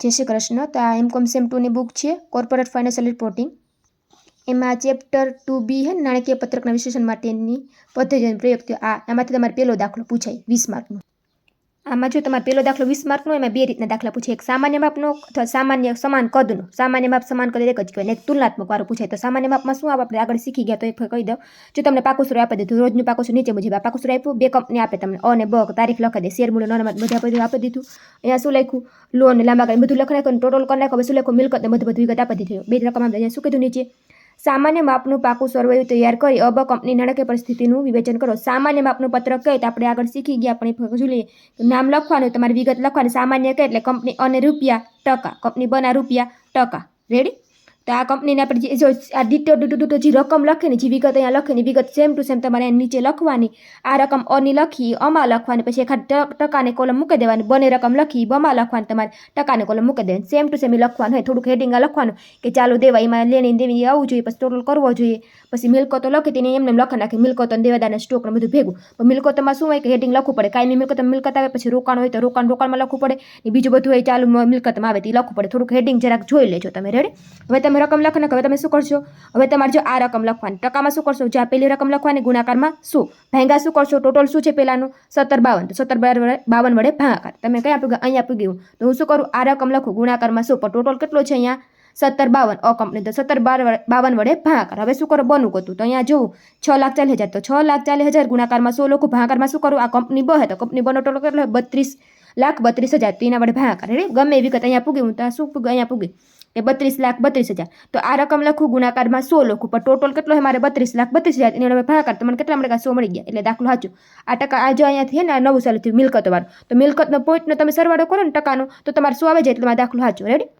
જય શ્રી કૃષ્ણ તો આ એમ કોમ સેમ ટુની બુક છે કોર્પોરેટ ફાઇનાન્શિયલ રિપોર્ટિંગ એમાં ચેપ્ટર ટુ બી હે નાણાકીય પત્રકના વિશ્લેષણ માટેની પદ્ધતિ અને થયો આ એમાંથી તમારે પહેલો દાખલો પૂછાય, વીસ માર્કનો. આમાં જો તમારે પહેલો દાખલો વીસ માર્કનો એમાં બે રીતના દાખલા પૂછે એક સામાન્ય માપનો અથવા સામાન્ય સમાન કદનો. સામાન્ય માપ સમાન કદ એક જ કહેવાય. એક તુલનાત્મક વાળો પૂછાય. તો સામાન્ય માપમાં શું? આપ આપણે આગળ શીખી ગયા તો એક કહી દઉં. જો તમને પાકુસુર આપી દીધું રોજનું પાકુસુર નીચે મુજબ આ પાકુસુર આપ્યું. બે કંપની આપે તમને. અ ને બ, તારીખ લખી દે. શેર મૂલ્ય નોન બધા બધું આપી દીધું. અહીંયા શું લખ્યું? લોન લાંબા કરીને બધું લખી નાખ્યું ટોટલ કરી નાખો શું લખ્યું? મિલકત ને બધું બધું વિગત આપી દીધી. બે રકમ આપણે અહીંયા શું કીધું નીચે? સામાન્ય માપનું પાકું સર્વેયું તૈયાર કરી અબ કંપની નાણાકીય પરિસ્થિતિનું વિવેચન કરો. સામાન્ય માપનું પત્રક કહે તો આપણે આગળ શીખી ગયા, પણ એ નામ લખવાનું, તમારી વિગત લખવાની, સામાન્ય કહે એટલે કંપની અને રૂપિયા ટકા, કંપની બના રૂપિયા ટકા. રેડી તો આ કંપનીને આપણે જે જો આ ડીટો ડૂટો જે રકમ લખીને જે વિગત અહીંયા લખીને વિગત સેમ ટુ સેમ તમારે એની નીચે લખવાની. આ રકમ અની લખી અમા લખવાની, પછી એખાદ ટકાને કોલમ મૂકી દેવાની. બને રકમ લખી બમાં લખવાની તમારે ટકાને કોલમ મૂકી દેવાની. સેમ ટુ સેમ લખવાનું. હોય થોડુંક હેડિંગ લખવાનું કે ચાલુ દેવા, એમાં લેણી દેવી આવવું જોઈએ, પછી ટોટલ કરવો જોઈએ. પછી મિલકતો લખી, તેને એમને લખી નાખે. મિલકતો દેવાદારના સ્ટોક બધું ભેગું. પણ મિલકતોમાં શું હોય કે હેડિંગ લખવું પડે? કાંઈ મિલકત મિલકત આવે, પછી રોકાણ હોય તો રોકાણ રોકાણમાં લખવું પડે. ને બીજું બધું હોય, ચાલુ મિલકતમાં આવે તે લખવું પડે. થોડુંક હેડિંગ જરાક જોઈ લેજો તમે રેડી હવે તમે રકમ લખી નાખો હવે તમે શું કરશો? હવે તમારે જો આ રકમ લખવાની. ટકામાં શું કરશો? જે આ પહેલી રકમ લખવાની, ગુણાકારમાં શું? ભાંગા શું કરશો? ટોટલ શું છે પહેલાનું સત્તર બાવન. તો સત્તર બાવન વડે ભાગાકાર. તમે કઈ આપી અહીંયા આપી ગયું. તો હું શું કરું? આ રકમ લખું. ગુણાકારમાં શું? પણ ટોટલ કેટલો છે અહીંયા? સત્તર બાવન. અ કંપની તો સત્તર બાર બાવન વડે ભાગાકાર. હવે શું કરો? બનું કતું તો અહીંયા જોવું. છ લાખ ચાલીસ હજાર. તો છ લાખ ચાલીસ હજાર. ગુણાકારમાં સો લોકો ભાગાકારમાં શું કરું? આ કંપની બહે તો કંપની બનો ટોટલ કેટલો? બત્રીસ લાખ બત્રીસ હજાર. તો એના વડે ભાગાકાર. રેડી ગમે એવી વિગત અહીંયા પૂગી. હું તો શું પૂગે? અહીંયા પૂગી. એ બત્રીસ લાખ બત્રીસ હજાર. તો આ રકમ લખું ગુણાકારમાં સો લખું. પણ ટોટલ કેટલો મારે બત્રીસ લાખ બત્રીસ હજાર. એની ભાગાકાર તો મને કેટલા મળે સો મળી ગયા. એટલે દાખલો સાચું. આ ટકા આ જો અહીંયા છે ને નવું ચાલુ થયું. મિલકત તો મિલકતનો પોઈન્ટનો તમે સરવાળો કરો ને ટકાનો, તો તમારે સો આવે છે એટલે મારે દાખલો સાચું. રેડી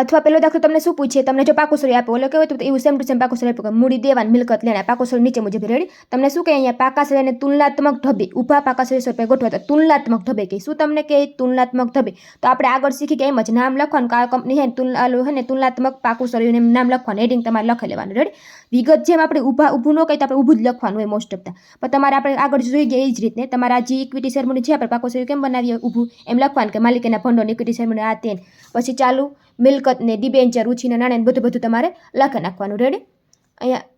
અથવા પેલો દાખલો તમને શું પૂછે? તમને જો પાકોસરી આપો એટલે કેવું તો એવું સેમ ટુ સેમ પાકોસરી આપ્યું મૂડી દેવાન મિલકત લેણા પાકોસરી નીચે મુજબ રેડી. તમને શું કહે અહીંયા? પાકાસરી અને તુલનાત્મક ઢબે, ઊભા પાકાસરી સ્વરૂપે ગોઠવા તુલનાત્મક ઢબે કહે. શું તમને કહે? તુલનાત્મક ઢબે. તો આપણે આગળ શીખી કે એમ જ નામ લખવાનું, કે આ કંપની હે તુલના છે ને તુલનાત્મક પાકોસરી નામ લખવાનું હેડિંગ તમારે લખી લેવાનું રેડી વિગત જેમ આપણે ઊભા, ઊભું ન કહીએ તો આપણે ઊભું જ લખવાનું હોય મોસ્ટ ઓફ પણ તમારે આપણે આગળ જોઈ ગયા એ જ રીતે તમારા જે ઇક્વિટી સેરેમની છે, આપણે પાકોસરી કેમ બનાવીએ? ઊભું. એમ લખવાનું કે માલિકીના ભંડોળ ઇક્વિટી સેરેમની આ તેન. પછી ચાલુ. મિલકતને ડિબેન્ચર ઉછીના નાણાં બધું બધું તમારે લખી નાખવાનું. રેડી અહીંયા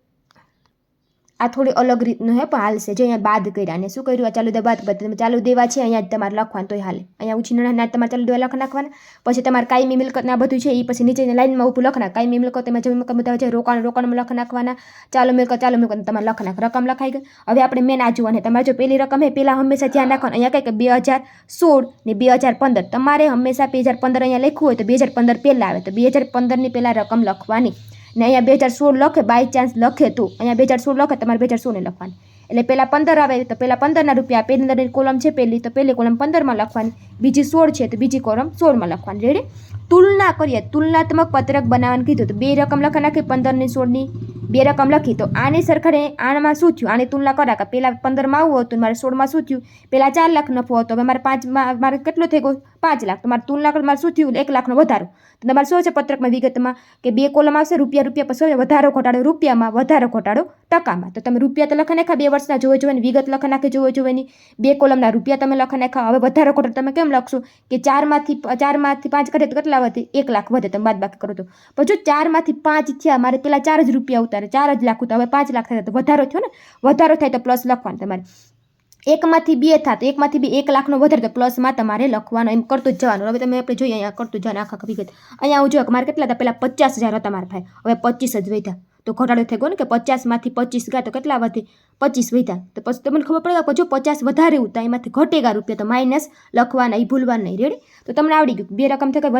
આ થોડી અલગ રીતનું હે, પણ હાલશે જો અહીંયા બાદ કર્યા અને શું કર્યું? આ ચાલુ દેવા બાદ કરી તમે ચાલુ દેવા છે, અહીંયા જ તમારે લખવાનું, તોય હાલે. અહીંયા ઉછીના ના તમારે ચાલુ દેવા લખ નાખવાના. પછી તમારે કાયમી મિલકતના બધું છે એ પછી નીચેની લાઈનમાં ઊભું લખના કાયમી મિલકત એમાં જમીન મિલકત બધા છે, રોકાણ, રોકાણમાં લખ નાખવાના. ચાલુ મિલકત ચાલુ મિલકત તમારે લખ નાખ. રકમ લખાઈ ગઈ. હવે આપણે મેન આ જોવાની. તમારે જો પેલી રકમ હે પહેલાં હંમેશા ધ્યાન રાખવાનું. અહીંયા કંઈક બે હજાર સોળ ને બે હજાર પંદર. તમારે હંમેશા બે હજાર પંદર અહીંયા લખ્યું હોય તો બે હજાર પંદર પહેલાં આવે. તો બે હજાર પંદરની પહેલાં રકમ લખવાની. ને અહીંયા બે હજાર સોળ લખે બાય ચાન્સ લખે તો. અહીંયા બે હજાર સોળ લખે, તમારે બે હજાર સોળને લખવાની. એટલે પહેલાં પંદર આવે, તો પહેલાં પંદરના રૂપિયા પંદરની કોલમ છે પહેલી, તો પહેલી કોલમ પંદરમાં લખવાની. બીજી સોળ છે, તો બીજી કોલમ સોળમાં લખવાની. રેડી તુલના કરીએ. તુલનાત્મક પત્રક બનાવવાનું કીધું તો બે રકમ લખી નાખી પંદરની સોળની. બે રકમ લખી. તો આની સરખાને આમાં શું થયું? આની તુલના કરા કે પહેલાં પંદરમાં આવું હતું મારે સોળમાં શું થયું? પહેલાં ચાર લાખ નફો હતો. હવે મારે પાંચમાં, મારે કેટલો થઈ ગયો? પાંચ લાખ. તો ત્રણ તુલના તમારે મારે શું થયું? એક લાખનો વધારો. તો તમારે શું છે પત્રકમાં વિગતમાં? કે બે કોલમ આવશે રૂપિયા રૂપિયા પછી વધારો ઘટાડો. રૂપિયામાં વધારો ઘટાડો ટકામાં. તો તમે રૂપિયા તો લખી નાખ્યા, બે વર્ષના જોવે જોવાની વિગત લખી નાખી જોવે જોવાની બે કોલમના રૂપિયા તમે લખી નાખ્યા. હવે વધારો ઘટાડો તમે કેમ લખશો? કે ચારમાંથી ચારમાંથી પાંચ કરે તો કેટલા વધે? એક લાખ વધે. તમે બાદ બાકી કરો તો. પછી ચારમાંથી પાંચ થયા, મારે પેલા ચાર જ રૂપિયા ઉતારે. ચાર જ લાખ તો હવે પાંચ લાખ થાય તો વધારો થયો ને? વધારો થાય તો પ્લસ લખવાનું તમારે. એકમાંથી બે થાય તો એકમાંથી બે, એક લાખનો વધારે તો પ્લસમાં તમારે લખવાનો, એમ કરતું જ જવાનું. હવે તમે આપણે જોઈએ, અહીંયા કરતું જવાનું આખા વિગત. અહીંયા હું જોયો કે મારે કેટલા હતા? પહેલાં પચાસ હજાર હતા મારા ભાઈ. હવે પચીસ જ વધ્યા. તો ઘટાડો થઈ ગયો ને કે પચાસમાંથી પચીસ ગયા તો કેટલા વધી? પચીસ વધ્યા. તો પછી તમને ખબર પડે કે જો પચાસ વધારે ઉતા એમાંથી ઘટેગા રૂપિયા તો માઇનસ લખવાના એ ભૂલવા નહીં. રેડી તો તમને આવડી ગયું બે રકમ થઈ ગઈ